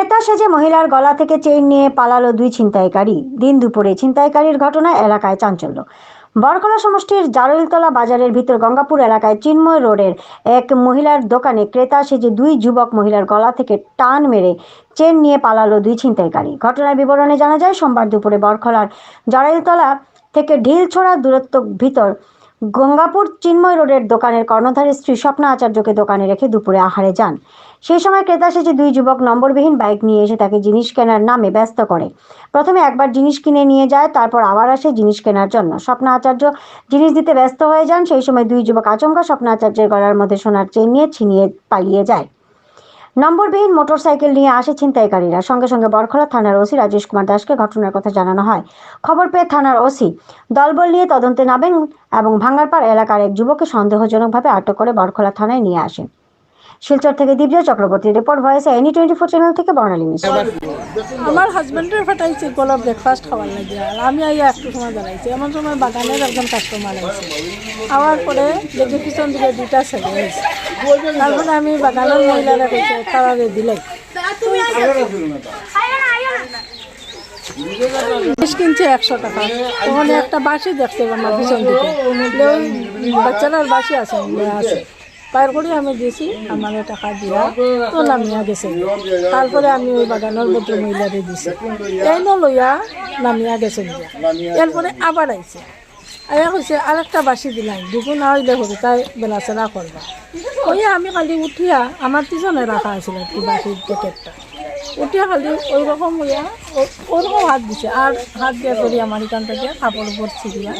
ক্রেতা সেজে মহিলার গলা থেকে চেইন নিয়ে পালালো দুই ছিনতাইকারী। দিন দুপুরে ছিনতাইকারীর ঘটনা এলাকায় চাঞ্চল্য। বরকলা সমষ্টির জারুলতলা বাজারের ভিতর গঙ্গাপুর এলাকায় চিন্ময় রোডের এক মহিলার দোকানে ক্রেতা সেজে দুই যুবক মহিলার গলা থেকে টান মেরে চেন নিয়ে পালালো দুই ছিনতাইকারী। ঘটনার বিবরণে জানা যায়, সোমবার দুপুরে বরখলার জারুলতলা থেকে ঢিলছোড়া দূরত্ব ভিতর গঙ্গাপুর চিন্ময় রোডের দোকানের কর্ণধারের স্ত্রী স্বপ্না আচার্যকে দোকানে রেখে দুপুরে আহারে যান। সেই সময় ক্রেতা সেজে দুই যুবক নম্বরবিহীন বাইক নিয়ে এসে তাকে জিনিস কেনার নামে ব্যস্ত করে। প্রথমে একবার জিনিস কিনে নিয়ে যায়, তারপর আবার আসে জিনিস কেনার জন্য। স্বপ্না আচার্য জিনিস দিতে ব্যস্ত হয়ে যান, সেই সময় দুই যুবক আচমকা স্বপ্না আচার্যের গলার মধ্যে সোনার চেন নিয়ে ছিনিয়ে পালিয়ে যায়। নম্বরবিহীন মোটরসাইকেল নিয়ে আসে ছিনতাইকারীরা। সঙ্গে সঙ্গে বরখলা থানার ওসি রাজেশ কুমার দাসকে ঘটনার কথা জানানো হয়। খবর পেয়ে থানার ওসি দলবল নিয়ে তদন্তে নামেন এবং ভাঙ্গারপাড় এলাকার এক যুবককে সন্দেহজনকভাবে আটক করে বরখলা থানায় নিয়ে আসেন। শিলচর থেকে Dibya Chakraborty report voice any twenty four channel থেকে বর্ণালী মিশ্র আমার হাজবেন্ডের ফাটাইছে গলা ব্রেকফাস্ট খাওয়ার লাগে আর আমি আইয়া একটু সময় দাঁড়াইছি। এমন সময় বাগানের একজন কাস্টমার আছে আওয়ার পরে দেখি পিছন দিকে দুইটা ছেলে হয়েছে। তারপরে আমি বাগানের মহিলারা কইছে তারা দিলে জিনিস কিনছে একশো টাকা। ওখানে একটা বাসি দেখছে আমার পিছন দিকে। বাচ্চারার বাসি আছে আছে। বাইর করে আমি দিয়েছি আমার টাকা দিয়া তো নামিয়া গেছে। তারপরে আমি ওই বাগানের ভদ্র মহিলারে দিছি। এই লইয়া নামিয়া গেছে। এরপরে আবার আইছে আয়া কইছে আরেকটা বাসি দিলাম দুগুণ হইলে হবি তাই বেলাচেরা করবা ওই আমি কালি উঠিয়া আমার পিছনে রাখা আছিল কি বাসির প্যাকেটটা উঠিয়া খালি ওই রকম হইয়া, ও- ওরকম হাত দিছে। আর হাত দিয়া করি আমার এখান থেকে কাপড় উপর ছিড়িয়া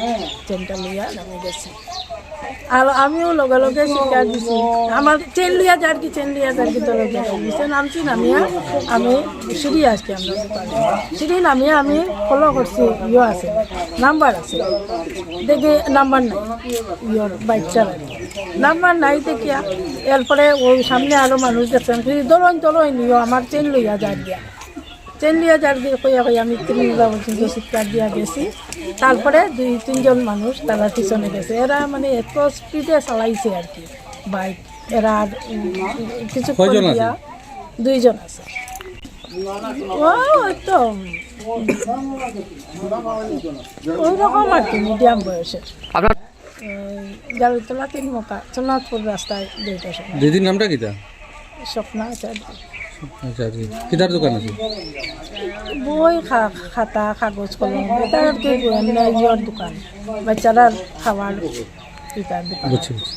চেনটা লইয়া নামে গেছে। আর আমিও লগে লগে শিকার দিছি। আমার চেন যার কি যার কি দিছে নামছি নামিয়া আমি সিঁড়ি আসছি আমরা। সিঁড়ি নামিয়া আমি ফলো করছি ইয়ে আছে। নাম্বার আছে। দেখি নাম্বার নাই। ইয়র বাইক নাম্বার নাই দেখিয়া, এরপরে ওই সামনে আরও মানুষ দেখছেন। দলন তলন নিও আমার চেন লইয়া যার দিয়া চেন লিয়া যার দিয়ে কইয়া কইয়া আমি পর্যন্ত চিৎকার দিয়া গেছি। তারপরে দুই তিনজন মানুষ তারা পিছনে গেছে। এরা মানে এত স্পিডে চালাইছে আর কি বাইক এরা আর, কিছু দিয়া দুইজন আছে। ও ওই তো ওই রকম আর কি মিডিয়াম বয়সের। আপনার জালতলা তিন মকা সোনাথপুর রাস্তায় দুইটা সময় দিদির নামটা কিতা স্বপ্ন আছে আচ্ছা আচ্ছা। কিতার দোকান আছে? বই খা- খাতা কাগজ কলম এটা আর কি দোকান বাচ্চারা খাবার কিতার দোকান। বুঝছি বুঝছি